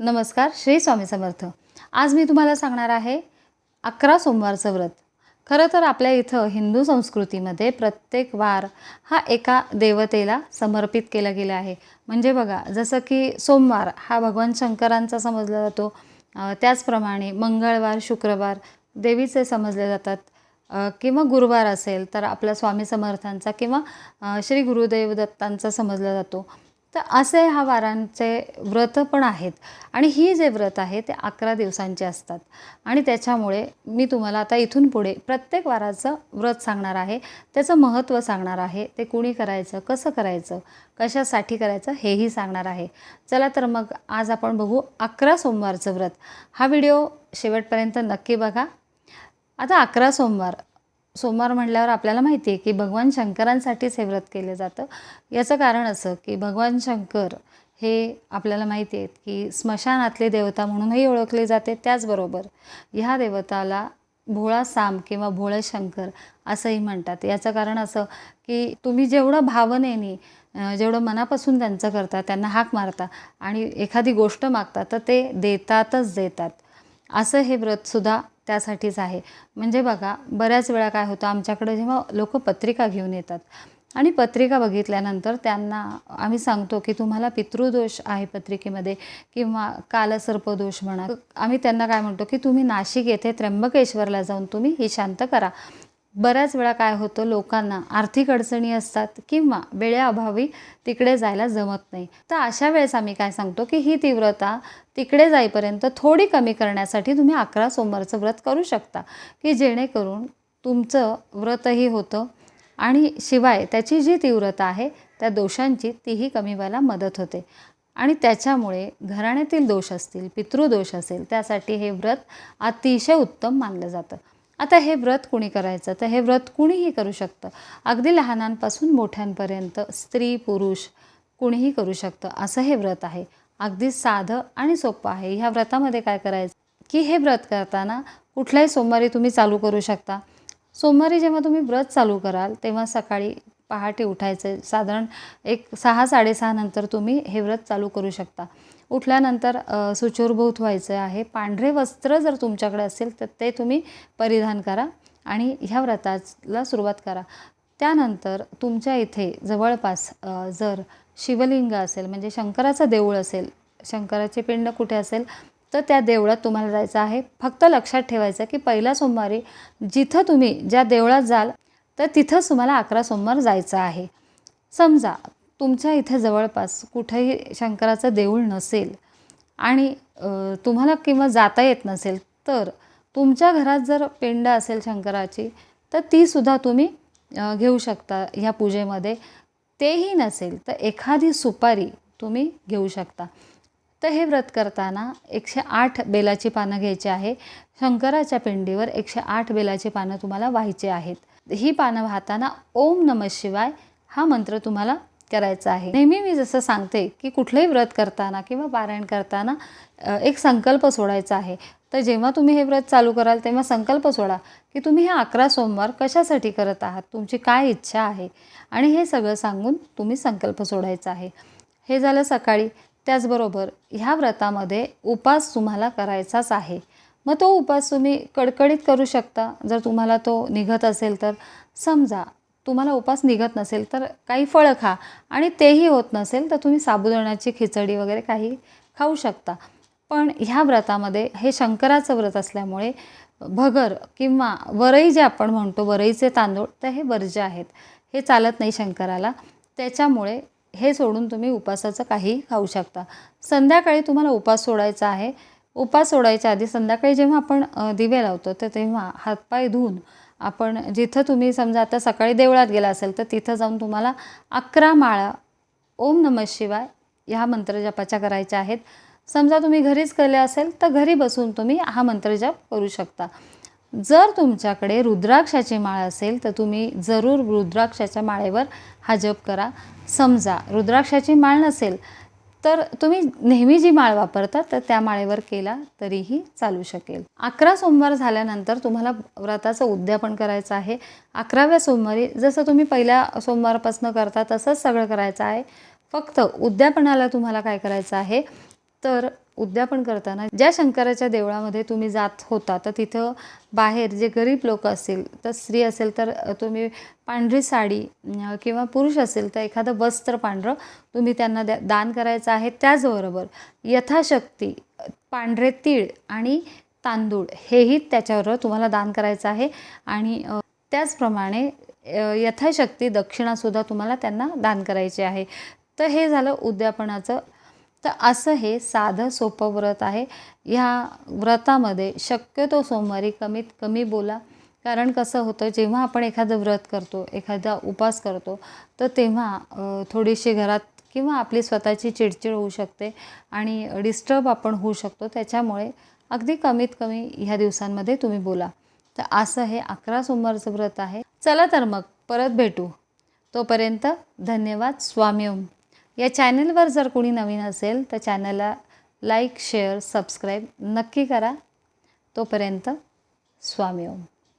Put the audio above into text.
नमस्कार श्री स्वामी समर्थ. आज मी तुम्हाला सांगणार आहे अकरा सोमवारचं व्रत. खरं तर आपल्या इथं हिंदू संस्कृतीमध्ये प्रत्येक वार हा एका देवतेला समर्पित केला गेला आहे. म्हणजे बघा जसं की सोमवार हा भगवान शंकरांचा समजला जातो. त्याचप्रमाणे मंगळवार शुक्रवार देवीचे समजले जातात. किंवा गुरुवार असेल तर आपल्या स्वामी समर्थांचा किंवा श्री गुरुदेव दत्तांचा समजला जातो. तर असे ह्या वारांचे व्रत पण आहेत. आणि ही जे व्रत आहे ते अकरा दिवसांचे असतात. आणि त्याच्यामुळे मी तुम्हाला आता इथून पुढे प्रत्येक वाराचं व्रत सांगणार आहे. त्याचं महत्त्व सांगणार आहे. ते कुणी करायचं कसं करायचं कशासाठी करायचं हेही सांगणार आहे. चला तर मग आज आपण बघू अकरा सोमवारचं व्रत. हा व्हिडिओ शेवटपर्यंत नक्की बघा. आता अकरा सोमवार. सोमवार म्हटल्यावर आपल्याला माहिती आहे की भगवान शंकरांसाठीच हे व्रत केलं जातं. याचं कारण असं की भगवान शंकर हे आपल्याला माहिती आहेत की स्मशानातले देवता म्हणूनही ओळखले जाते. त्याचबरोबर ह्या देवताला भोळा साम किंवा भोळे शंकर असंही म्हणतात. याचं कारण असं की तुम्ही जेवढं भावनेने जेवढं मनापासून त्यांचं करता त्यांना हाक मारता आणि एखादी गोष्ट मागता तर ते देतातच देतात. असं हे व्रतसुद्धा त्यासाठीच आहे. म्हणजे बघा बऱ्याच वेळा काय होतं आमच्याकडे जेव्हा लोक पत्रिका घेऊन येतात आणि पत्रिका बघितल्यानंतर त्यांना आम्ही सांगतो की तुम्हाला पितृदोष आहे पत्रिकेमध्ये किंवा कालसर्पदोष म्हणा. आम्ही त्यांना काय म्हणतो की तुम्ही नाशिक येथे त्र्यंबकेश्वरला जाऊन तुम्ही ही शांत करा. बऱ्याच वेळा काय होतं लोकांना आर्थिक अडचणी असतात किंवा वेळेअभावी तिकडे जायला जमत नाही. तर अशा वेळेस आम्ही काय सांगतो की ही तीव्रता तिकडे जाईपर्यंत थोडी कमी करण्यासाठी तुम्ही अकरा सोमवारचं व्रत करू शकता की जेणेकरून तुमचं व्रतही होतं आणि शिवाय त्याची जी तीव्रता आहे त्या दोषांची तीही कमी व्हायला मदत होते. आणि त्याच्यामुळे घराण्यातील दोष असतील पितृदोष असेल त्यासाठी हे व्रत अतिशय उत्तम मानलं जातं. आता हे व्रत कुणी करायचं? तर हे व्रत कुणीही करू शकतं. अगदी लहानांपासून मोठ्यांपर्यंत स्त्री पुरुष कुणीही करू शकतं. असं हे व्रत आहे. अगदी साधं आणि सोपं आहे. ह्या व्रतामध्ये काय करायचं? की हे व्रत करताना कुठल्याही सोमवारी तुम्ही चालू करू शकता. सोमवारी जेव्हा तुम्ही व्रत चालू कराल तेव्हा सकाळी पहाटे उठायचं. साधारण एक सहा साडेसहा नंतर तुम्ही हे व्रत चालू करू शकता. उठल्यानंतर सुचोरभूत व्हायचं आहे. पांढरे वस्त्र जर तुमच्याकडे असेल तर ते तुम्ही परिधान करा आणि ह्या व्रताला सुरुवात करा. त्यानंतर तुमच्या इथे जवळपास जर शिवलिंग असेल म्हणजे शंकराचं देऊळ असेल शंकराचे पिंड कुठे असेल तर त्या देवळात तुम्हाला जायचं आहे. फक्त लक्षात ठेवायचं की पहिल्या सोमवारी जिथं तुम्ही ज्या देवळात जाल तर तिथंच तुम्हाला अकरा सोमवार जायचं आहे. समजा तुमच्या इथे जवळपास कुठेही शंकराचं देऊळ नसेल आणि तुम्हाला किंवा जाता येत नसेल तर तुमच्या घरात जर पिंड असेल शंकराची तर तीसुद्धा तुम्ही घेऊ शकता ह्या पूजेमध्ये. तेही नसेल तर एखादी सुपारी तुम्ही घेऊ शकता. तर हे व्रत करताना एकशे आठ बेलाची पानं घ्यायची आहे. शंकराच्या पिंडीवर एकशे आठ बेलाची पानं तुम्हाला व्हायची आहेत. ही पानं वाहताना ओम नम शिवाय हा मंत्र तुम्हाला करायचा आहे. नेहमी मी जसं सांगते की कुठलंही व्रत करताना किंवा पारायण करताना एक संकल्प सोडायचा आहे. तर जेव्हा तुम्ही हे व्रत चालू कराल तेव्हा संकल्प सोडा की तुम्ही हे अकरा सोमवार कशासाठी करत आहात तुमची काय इच्छा आहे आणि हे सगळं सांगून तुम्ही संकल्प सोडायचा आहे. हे झालं सकाळी. त्याचबरोबर ह्या व्रतामध्ये उपास तुम्हाला करायचाच आहे. मग तो उपास तुम्ही कडकडीत करू शकता. जर तुम्हाला तो निघत असेल तर समजा तुम्हाला उपास निघत नसेल तर काही फळं खा आणि तेही होत नसेल तर तुम्ही साबुदाण्याची खिचडी वगैरे काही खाऊ शकता. पण ह्या व्रतामध्ये हे शंकराचं व्रत असल्यामुळे भगर किंवा वरई जे आपण म्हणतो वरईचे तांदूळ तर हे वर्ज्य आहेत. हे चालत नाही शंकराला. त्याच्यामुळे हे सोडून तुम्ही उपासाचं काही खाऊ शकता. संध्याकाळी तुम्हाला उपास सोडायचा आहे. उपास सोडायच्या आधी संध्याकाळी जेव्हा आपण दिवे लावतो तर तेव्हा हातपाय धुवून आपण जिथं तुम्ही समजा आता सकाळी देवळात गेला असेल तर तिथं जाऊन तुम्हाला अकरा माळा ओम नमः शिवाय ह्या मंत्रजपाच्या करायच्या आहेत. समजा तुम्ही घरीच केले असेल तर घरी बसून तुम्ही हा मंत्रजप करू शकता. जर तुमच्याकडे रुद्राक्षाची माळ असेल तर तुम्ही जरूर रुद्राक्षाच्या माळेवर हा जप करा. समजा रुद्राक्षाची माळ नसेल तर तुम्ही नेहमी जी माळ वापरता तर त्या माळेवर केला तरीही चालू शकेल. अकरा सोमवार झाल्यानंतर तुम्हाला व्रताचं उद्यापन करायचं आहे. अकराव्या सोमवारी जसं तुम्ही पहिल्या सोमवारपासून करता तसंच सगळं करायचं आहे. फक्त उद्यापनाला तुम्हाला काय करायचं आहे? तर उद्यापन करताना ज्या शंकराच्या देवळामध्ये तुम्ही जात होता तर तिथं बाहेर जे गरीब लोक असतील तर स्त्री असेल तर तुम्ही पांढरी साडी किंवा पुरुष असेल तर एखादं वस्त्र पांढरं तुम्ही त्यांना द्या दान करायचं आहे त्याचबरोबर यथाशक्ती पांढरे तीळ आणि तांदूळ हेही त्याच्याबरोबर तुम्हाला दान करायचं आहे. आणि त्याचप्रमाणे यथाशक्ती दक्षिणासुद्धा तुम्हाला त्यांना दान करायची आहे. तर हे झालं उद्यापनाचं तर असं हे साधं सोपं व्रत आहे. ह्या व्रतामध्ये शक्यतो सोमवारी कमीत कमी बोला. कारण कसं होतं जेव्हा आपण एखादं व्रत करतो एखादा उपास करतो तर तेव्हा थोडीशी घरात किंवा आपली स्वतःची चिडचिड होऊ शकते आणि डिस्टर्ब आपण होऊ शकतो. त्याच्यामुळे अगदी कमीत कमी ह्या दिवसांमध्ये तुम्ही बोला. तर असं हे अकरा सोमवारचं व्रत आहे. चला तर मग परत भेटू. तोपर्यंत धन्यवाद. स्वामी ओम या चॅनलवर जर कोणी नवीन असेल तर चॅनलला लाईक शेअर सबस्क्राईब नक्की करा. तोपर्यंत स्वामी ओम.